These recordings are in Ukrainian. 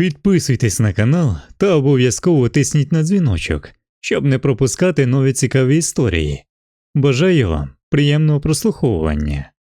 Підписуйтесь на канал та обов'язково тисніть на дзвіночок, щоб не пропускати нові цікаві історії. Бажаю вам приємного прослуховування.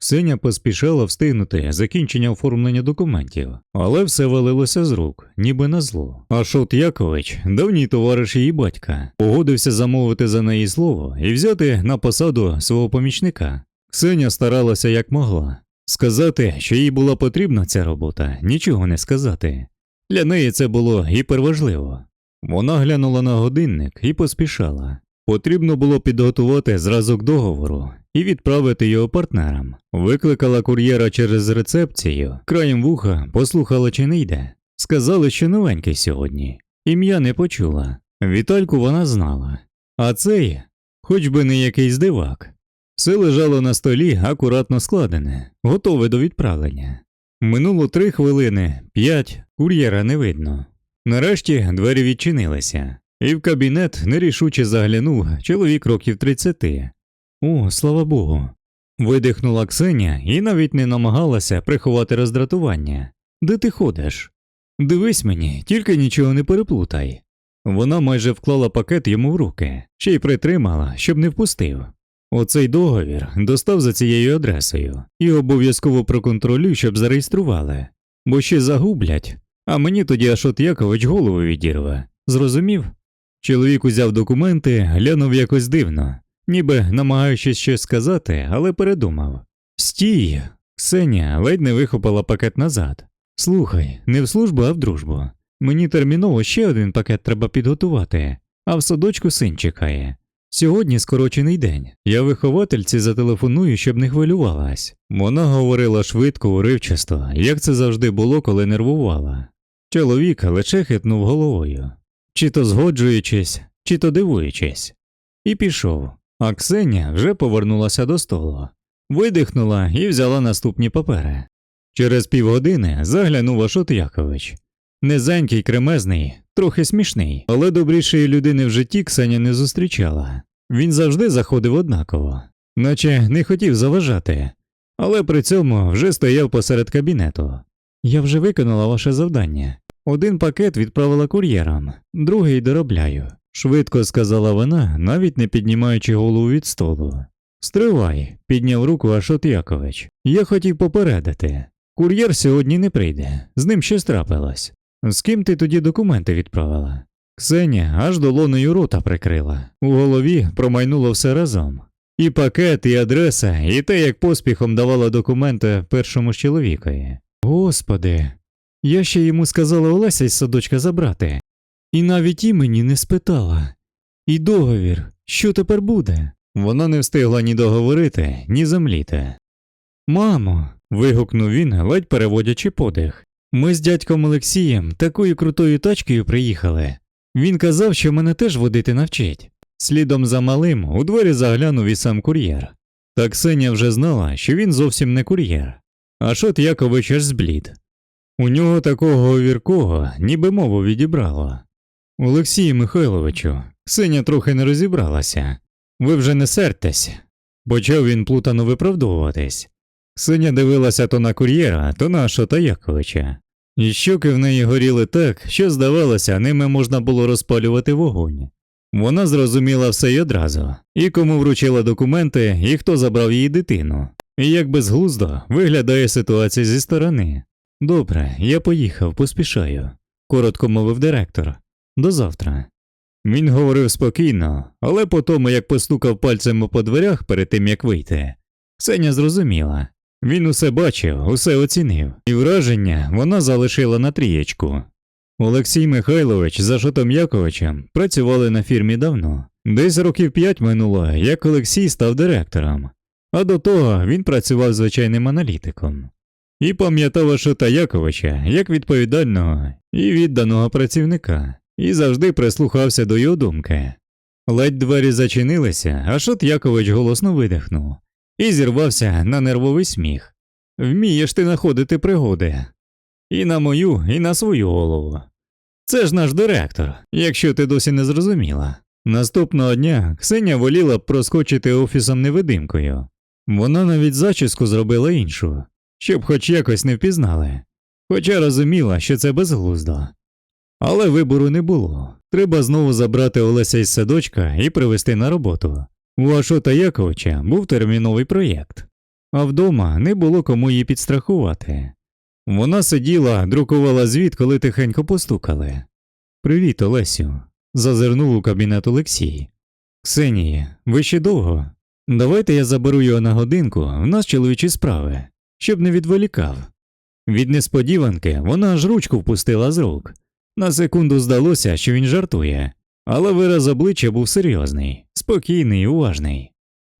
Ксеня поспішала встигнути закінчення оформлення документів, але все валилося з рук, ніби на зло. А Шот Якович, давній товариш її батька, погодився замовити за неї слово і взяти на посаду свого помічника. Ксеня старалася як могла. Сказати, що їй була потрібна ця робота, нічого не сказати. Для неї це було гіперважливо. Вона глянула на годинник і поспішала. Потрібно було підготувати зразок договору і відправити його партнерам. Викликала кур'єра через рецепцію, краєм вуха послухала, чи не йде. Сказали, що новенький сьогодні. Ім'я не почула. Вітальку вона знала. А цей, хоч би не якийсь дивак. Все лежало на столі акуратно складене, готове до відправлення. Минуло три хвилини, п'ять, кур'єра не видно. Нарешті двері відчинилися, і в кабінет нерішуче заглянув чоловік років тридцяти. О, слава Богу. Видихнула Ксеня і навіть не намагалася приховати роздратування. Де ти ходиш? Дивись мені, тільки нічого не переплутай. Вона майже вклала пакет йому в руки, ще й притримала, щоб не впустив. Оцей договір достав за цією адресою і обов'язково проконтролюй, щоб зареєстрували, бо ще загублять, а мені тоді аж от Якович голову відірве. Зрозумів? Чоловік узяв документи, глянув якось дивно, ніби намагаючись щось сказати, але передумав. Стій! Ксеня ледь не вихопила пакет назад. Слухай, не в службу, а в дружбу. Мені терміново ще один пакет треба підготувати, а в садочку син чекає. Сьогодні скорочений день. Я виховательці зателефоную, щоб не хвилювалась. Вона говорила швидко, уривчасто, як це завжди було, коли нервувала. Чоловік лише хитнув головою, чи то згоджуючись, чи то дивуючись. І пішов. А Ксеня вже повернулася до столу, видихнула і взяла наступні папери. Через півгодини заглянув Ашот Якович. Низенький, кремезний, трохи смішний, але добрішої людини в житті Ксеня не зустрічала. Він завжди заходив однаково, наче не хотів заважати, але при цьому вже стояв посеред кабінету. Я вже виконала ваше завдання. Один пакет відправила кур'єрам, другий доробляю, швидко сказала вона, навіть не піднімаючи голову від столу. Стривай, підняв руку Ашот Якович. Я хотів попередити. Кур'єр сьогодні не прийде, з ним щось трапилось. З ким ти тоді документи відправила? Ксеня аж долоною рота прикрила. У голові промайнуло все разом. І пакет, і адреса, і те, як поспіхом давала документи першому ж чоловікові. Господи, я ще йому сказала Олеся із садочка забрати. І навіть імені не спитала. І договір, що тепер буде? Вона не встигла ні договорити, ні замліти. Мамо. вигукнув він, ледь переводячи подих. Ми з дядьком Олексієм такою крутою тачкою приїхали. Він казав, що мене теж водити навчить. Слідом за малим у двері заглянув і сам кур'єр. Та Ксеня вже знала, що він зовсім не кур'єр. А шот Якович аж зблід. У нього такого говіркого, ніби мову відібрало. Олексію Михайловичу, Ксеня трохи не розібралася. Ви вже не сертесь. Почав він плутано виправдовуватись. Ксеня дивилася то на кур'єра, то на Шота Яковича. І щоки в неї горіли так, що, здавалося, ними можна було розпалювати вогонь. Вона зрозуміла все й одразу, і кому вручила документи, і хто забрав її дитину. І як безглуздо виглядає ситуація зі сторони. Добре, я поїхав, поспішаю, коротко мовив директор. До завтра. Він говорив спокійно, але по тому, як постукав пальцем по дверях перед тим як вийти, Ксеня зрозуміла. Він усе бачив, усе оцінив, і враження вона залишила на трієчку. Олексій Михайлович за Шотом Яковичем працювали на фірмі давно. Десь років п'ять минуло, як Олексій став директором, а до того він працював звичайним аналітиком. І пам'ятав Шота Яковича як відповідального і відданого працівника, і завжди прислухався до його думки. Ледь двері зачинилися, а Шот Якович голосно видихнув і зірвався на нервовий сміх. Вмієш ти знаходити пригоди. І на мою, і на свою голову. Це ж наш директор, якщо ти досі не зрозуміла. Наступного дня Ксеня воліла проскочити офісом невидимкою. Вона навіть зачіску зробила іншу, щоб хоч якось не впізнали. хоча розуміла, що це безглуздо. Але вибору не було. Треба знову забрати Олеся із садочка і привезти на роботу. У Ашота Яковича був терміновий проєкт, а вдома не було кому її підстрахувати. Вона сиділа, друкувала звіт, коли тихенько постукали. Привіт, Олесю. Зазирнув у кабінет Олексій. Ксенія, ви ще довго? Давайте я заберу його на годинку, в нас чоловічі справи, щоб не відволікав. Від несподіванки вона аж ручку впустила з рук. На секунду здалося, що він жартує, але вираз обличчя був серйозний, спокійний, уважний.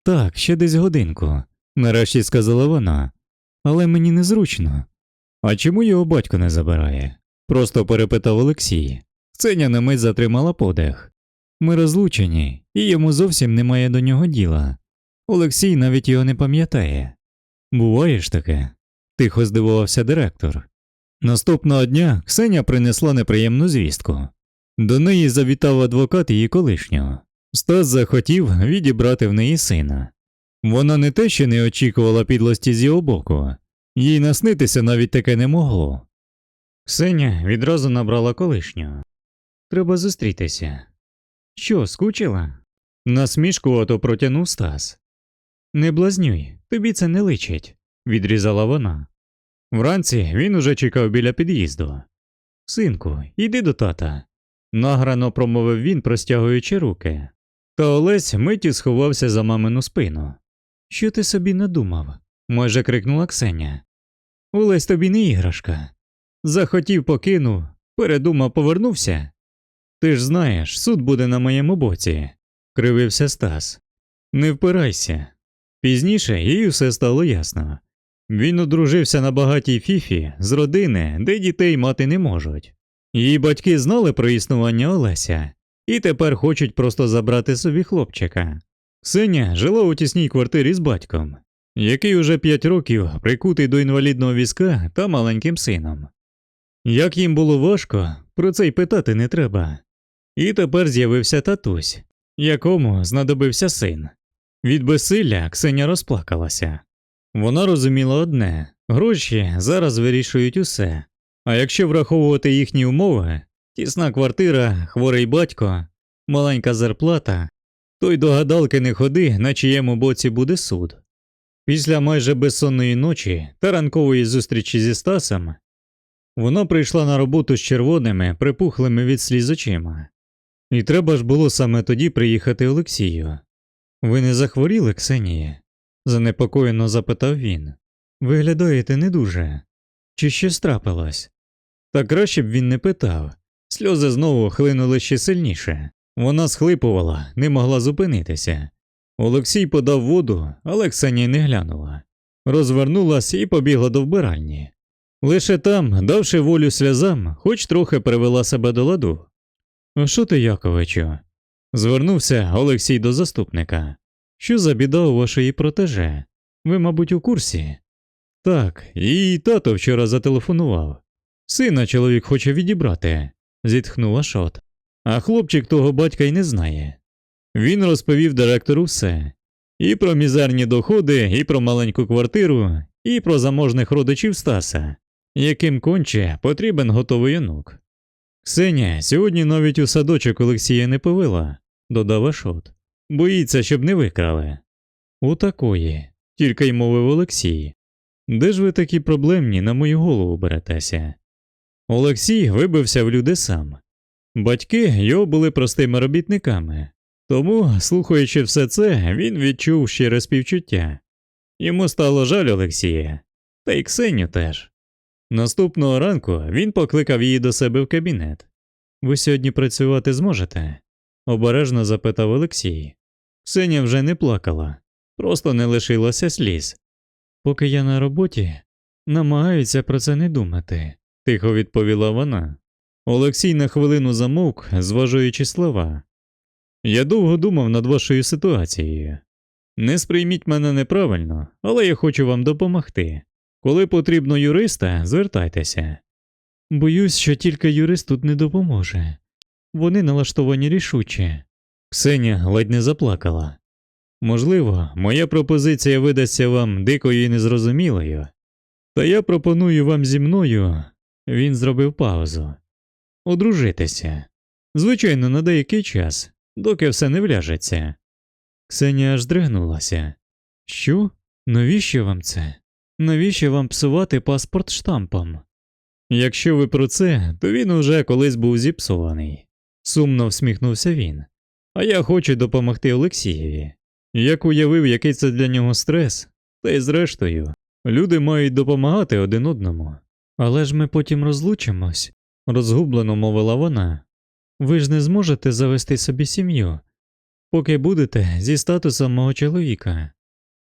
Так, ще десь годинку, нарешті сказала вона, але мені незручно. А чому його батько не забирає? просто перепитав Олексій. Ксеня на мить затримала подих. Ми розлучені, і йому зовсім немає до нього діла. Олексій навіть його не пам'ятає. Буває ж таке? тихо здивувався директор. Наступного дня Ксеня принесла неприємну звістку. До неї завітав адвокат її колишнього. Стас захотів відібрати в неї сина. Вона не те, що не очікувала підлості з його боку, їй наснитися навіть таке не могло. Ксеня відразу набрала колишнього. Треба зустрітися. Що, скучила? Насмішку ото протягнув Стас. Не блазнюй, тобі це не личить, відрізала вона. Вранці він уже чекав біля під'їзду. Синку, іди до тата, награно промовив він, простягуючи руки. Та Олесь миттю сховався за мамину спину. Що ти собі надумав? майже крикнула Ксеня. Олесь тобі не іграшка. Захотів покинув, передумав, повернувся. Ти ж знаєш, суд буде на моєму боці, кривився Стас. Не впирайся. Пізніше їй все стало ясно. Він одружився на багатій фіфі з родини, де дітей мати не можуть. Її батьки знали про існування Олеся і тепер хочуть просто забрати собі хлопчика. Ксеня жила у тісній квартирі з батьком, який уже п'ять років прикутий до інвалідного візка та маленьким сином. Як їм було важко, про це й питати не треба. І тепер з'явився татусь, якому знадобився син. Від безсилля Ксеня розплакалася. Вона розуміла одне гроші зараз вирішують усе, а якщо враховувати їхні умови тісна квартира, хворий батько, маленька зарплата, то й до гадалки не ходи, на чиєму боці буде суд. Після майже безсонної ночі та ранкової зустрічі зі Стасом вона прийшла на роботу з червоними, припухлими від сліз очима. І треба ж було саме тоді приїхати Олексію. Ви не захворіли, Ксенія? занепокоєно запитав він. Виглядаєте не дуже. Чи щось трапилось? Та краще б він не питав. Сльози знову хлинули ще сильніше. Вона схлипувала, не могла зупинитися. Олексій подав воду, але Ксенія не глянула. Розвернулась і побігла до вбиральні. Лише там, давши волю сльозам, хоч трохи привела себе до ладу. «А що ти, Яковичу? Звернувся Олексій до заступника. Що за біда у вашої протеже? Ви, мабуть, у курсі? Так, і тато вчора зателефонував. Сина чоловік хоче відібрати, зітхнув Ашот. А хлопчик того батька й не знає. Він розповів директору все і про мізерні доходи, і про маленьку квартиру, і про заможних родичів Стаса, яким конче потрібен готовий онук. Ксеня сьогодні навіть у садочок Олексія не повела, додав Ашот. Боїться, щоб не викрали. У такої, тільки й мовив Олексій. Де ж ви такі проблемні на мою голову беретеся? Олексій вибився в люди сам. Батьки його були простими робітниками, тому, слухаючи все це, він відчув щире співчуття. Йому стало жаль Олексія, та й Ксеню теж. Наступного ранку він покликав її до себе в кабінет. Ви сьогодні працювати зможете? обережно запитав Олексій. Ксеня вже не плакала, просто не лишилося сліз. Поки я на роботі, намагаюся про це не думати, тихо відповіла вона. Олексій на хвилину замовк, зважуючи слова. Я довго думав над вашою ситуацією. Не сприйміть мене неправильно, але я хочу вам допомогти. Коли потрібно юриста, звертайтеся. Боюсь, що тільки юрист тут не допоможе. Вони налаштовані рішуче. Ксеня ледь не заплакала. Можливо, моя пропозиція видасться вам дикою і незрозумілою, та я пропоную вам зі мною Він зробив паузу. Одружитися. Звичайно, на деякий час, доки все не вляжеться. Ксенія аж здригнулася. Що? Навіщо вам це? Навіщо вам псувати паспорт штампом? Якщо ви про це, то він уже колись був зіпсований. Сумно всміхнувся він. А я хочу допомогти Олексієві. Як уявив, який це для нього стрес, та й зрештою, люди мають допомагати один одному. Але ж ми потім розлучимось, розгублено мовила вона. Ви ж не зможете завести собі сім'ю, поки будете зі статусом мого чоловіка.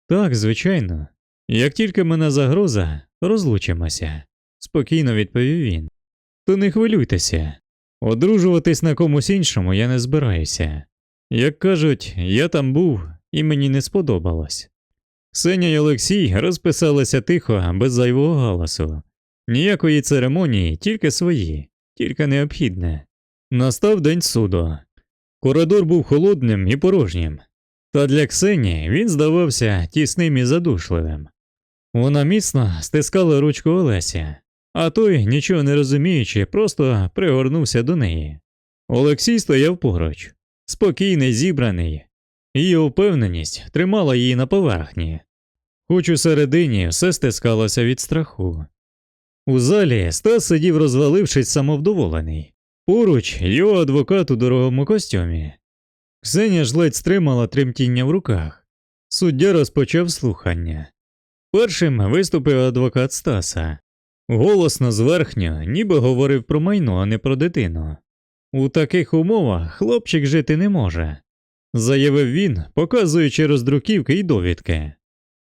Так, звичайно. Як тільки мене загроза, розлучимося, спокійно відповів він. То не хвилюйтеся. Одружуватись на комусь іншому я не збираюся. Як кажуть, я там був і мені не сподобалось. Сеня й Олексій розписалися тихо, без зайвого галасу. Ніякої церемонії, тільки свої, тільки необхідне. Настав день суду. Коридор був холодним і порожнім, та для Ксені він здавався тісним і задушливим. Вона міцно стискала ручку Олеся, а той, нічого не розуміючи, просто пригорнувся до неї. Олексій стояв поруч, спокійний, зібраний, її впевненість тримала її на поверхні, хоч у середині все стискалося від страху. У залі Стас сидів розвалившись самовдоволений. Поруч його адвокат у дорогому костюмі. Ксенія ж ледь стримала тремтіння в руках. Суддя розпочав слухання. Першим виступив адвокат Стаса. Голосно зверхньо, ніби говорив про майно, а не про дитину. У таких умовах хлопчик жити не може, заявив він, показуючи роздруківки і довідки.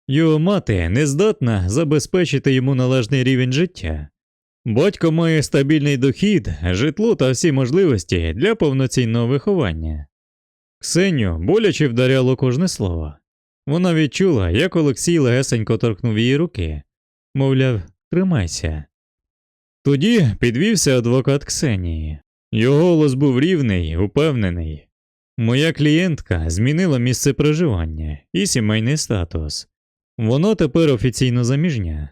Його мати не здатна забезпечити йому належний рівень життя. Батько має стабільний дохід, житло та всі можливості для повноцінного виховання. Ксеню боляче вдаряло кожне слово. Вона відчула, як Олексій легесенько торкнув її руки, мовляв, тримайся. Тоді підвівся адвокат Ксенії. Його голос був рівний, упевнений. Моя клієнтка змінила місце проживання і сімейний статус. Воно тепер офіційно заміжня.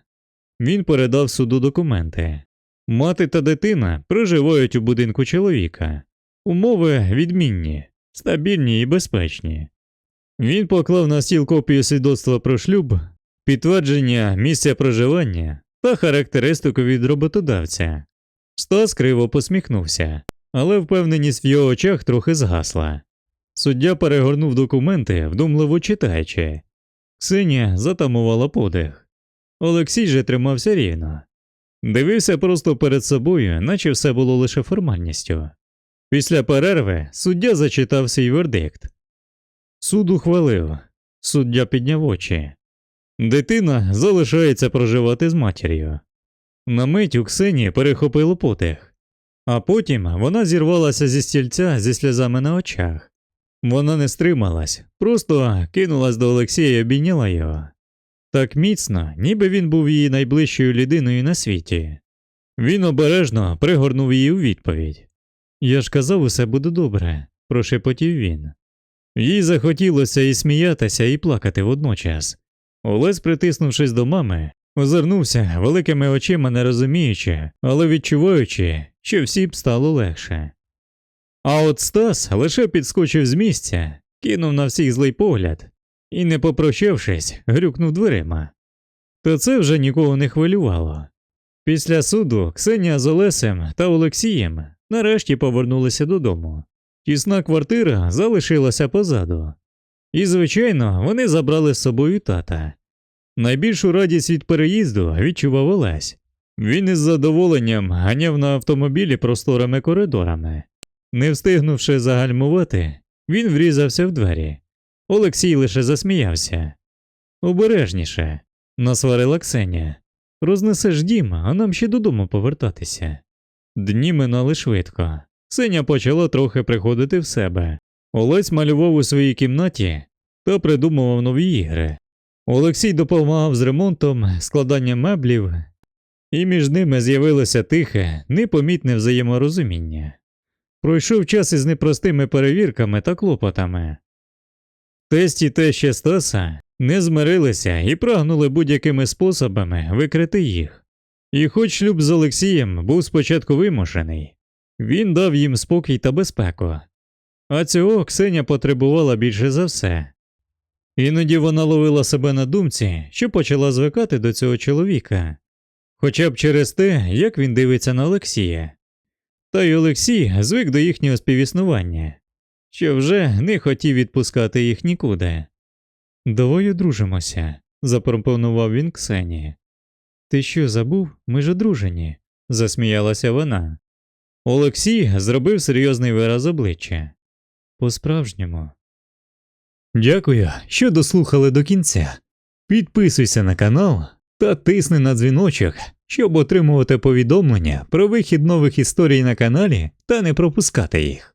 Він передав суду документи. Мати та дитина проживають у будинку чоловіка. Умови відмінні, стабільні і безпечні. Він поклав на стіл копію свідоцтва про шлюб, підтвердження місця проживання та характеристику від роботодавця. Стас криво посміхнувся, але впевненість в його очах трохи згасла. Суддя перегорнув документи, вдумливо читаючи. Ксенія затамувала подих. Олексій же тримався рівно. Дивився просто перед собою, наче все було лише формальністю. Після перерви суддя зачитав свій вердикт. Суд ухвалив. Суддя підняв очі. Дитина залишається проживати з матір'ю. На мить у Ксенії перехопило подих, а потім вона зірвалася зі стільця зі сльозами на очах. Вона не стрималась, просто кинулась до Олексія і обійняла його. Так міцно, ніби він був її найближчою людиною на світі. Він обережно пригорнув її у відповідь. Я ж казав, усе буде добре, прошепотів він. Їй захотілося і сміятися, і плакати водночас. Олесь, притиснувшись до мами, озирнувся великими очима, не розуміючи, але відчуваючи, що всі б стало легше. А от Стас лише підскочив з місця, кинув на всіх злий погляд і, не попрощавшись, грюкнув дверима. Та це вже нікого не хвилювало. Після суду Ксенія з Олесем та Олексієм нарешті повернулися додому. Тісна квартира залишилася позаду. І, звичайно, вони забрали з собою тата. Найбільшу радість від переїзду відчував Олесь. Він із задоволенням ганяв на автомобілі просторими коридорами. Не встигнувши загальмувати, він врізався в двері. Олексій лише засміявся. Обережніше, насварила Ксенія. Рознесеш дім, а нам ще додому повертатися. Дні минали швидко. Ксеня почала трохи приходити в себе. Олесь малював у своїй кімнаті та придумував нові ігри. Олексій допомагав з ремонтом, складанням меблів, і між ними з'явилося тихе, непомітне взаєморозуміння. Пройшов час із непростими перевірками та клопотами. Тесті тещі Стаса не змирилися і прагнули будь-якими способами викрити їх. І хоч шлюб з Олексієм був спочатку вимушений, він дав їм спокій та безпеку. А цього Ксеня потребувала більше за все. Іноді вона ловила себе на думці, що почала звикати до цього чоловіка, хоча б через те, як він дивиться на Олексія. Та й Олексій звик до їхнього співіснування, що вже не хотів відпускати їх нікуди. Давай одружимося, запропонував він Ксені. Ти що забув? Ми ж одружені, засміялася вона. Олексій зробив серйозний вираз обличчя. По-справжньому. Дякую, що дослухали до кінця. Підписуйся на канал та тисни на дзвіночок, щоб отримувати повідомлення про вихід нових історій на каналі та не пропускати їх.